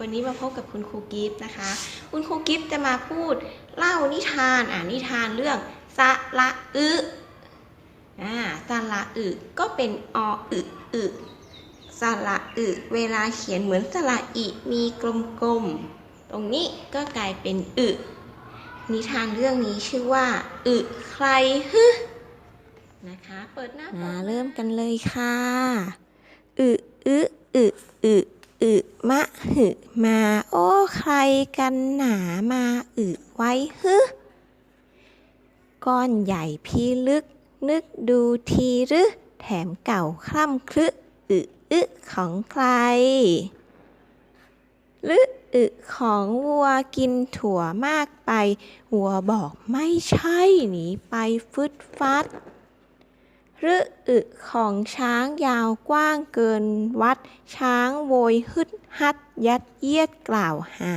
วันนี้มาพบกับคุณครูกิฟต์จะมาพูดเล่านิทานอ่านิทานเรื่องสระอึอ่าสระอึก็เป็นออึอึสระอึเวลาเขียนเหมือนสระอิมีกลมๆ ตรงนี้ก็กลายเป็นอึนิทานเรื่องนี้ชื่อว่าอึใครฮึนะคะ เปิดหน้ามาเริ่มกันเลยค่ะอึอึอึอึ อึมะหึมา โอ้ใครกันหนามาอึไว้ฮึก้อนใหญ่พี่ลึก นึกดูทีรือแถมเก่าคล่ำครึอึอึของใครหรืออึของวัวกินถั่วมากไป วัวบอกไม่ใช่หนีไปฟึดฟัด รืออึของช้างยาวกว้างเกินวัด ช้างโวยฮึดฮัด ยัดเยียดกล่าวหา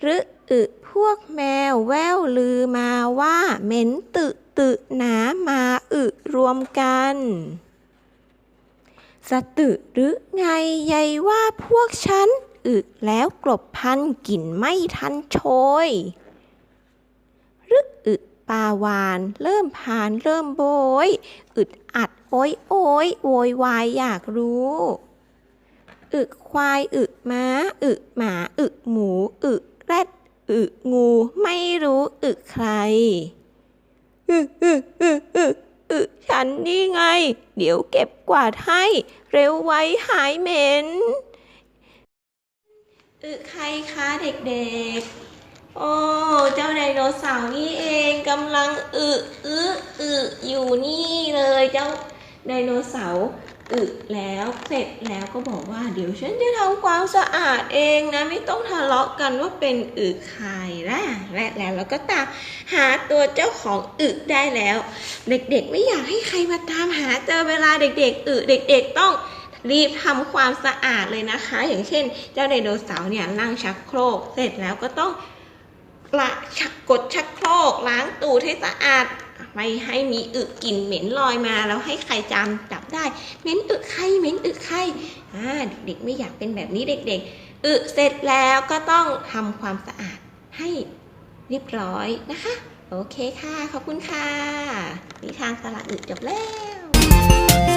หรืออึพวกแมวแววลือมาว่าเหม็นตึตึหนามาอึรวมกัน สตึหรือไงใยว่าพวกฉันอึแล้วกลบพันกลิ่นไม่ทันโชยรึอึ ปาวานเริ่มผานเริ่มโบย อึดอัดโอยโอยโวยวายอยากรู้ อึควายอึม้า อึหมา อึหมู อึแรดอึงูไม่รู้อึใคร อึอึอึอึอึฉันนี่ไง เดี๋ยวเก็บกวาดให้ เร็วไว้หายเหม็น อึใครคะเด็กๆ โอ้เจ้าไดโนเสาร์นี่เองกำลังอึอึอึอยู่นี่เลยเจ้าไดโนเสาร์อึแล้วเสร็จแล้วก็บอกว่าเดี๋ยวฉันจะทำความสะอาดเองนะไม่ต้องทะเลาะกันว่าเป็นอึใครนะและแล้วเราก็ตามหาตัวเจ้าของอึได้แล้ว เด็กๆไม่อยากให้ใครมาตามหาเจอเวลาเด็กๆอึเด็ก ๆต้องรีบทำความสะอาดเลยนะคะ อย่างเช่น เจ้าไดโนเสาร์เนี่ยนั่งชักโครก เสร็จแล้วก็ต้อง ละชักกดชักโครกล้างตูดให้สะอาด ไม่ให้มีอึกลิ่นเหม็นลอยมาแล้วให้ใครจำจับได้เหม็นอึใครเหม็นอึใครอ่าเด็กๆไม่อยากเป็นแบบนี้เด็ก ๆ อึเสร็จแล้วก็ต้องทำความสะอาดให้เรียบร้อยนะคะ โอเคค่ะ ขอบคุณค่ะนิทานสละอึจบแล้ว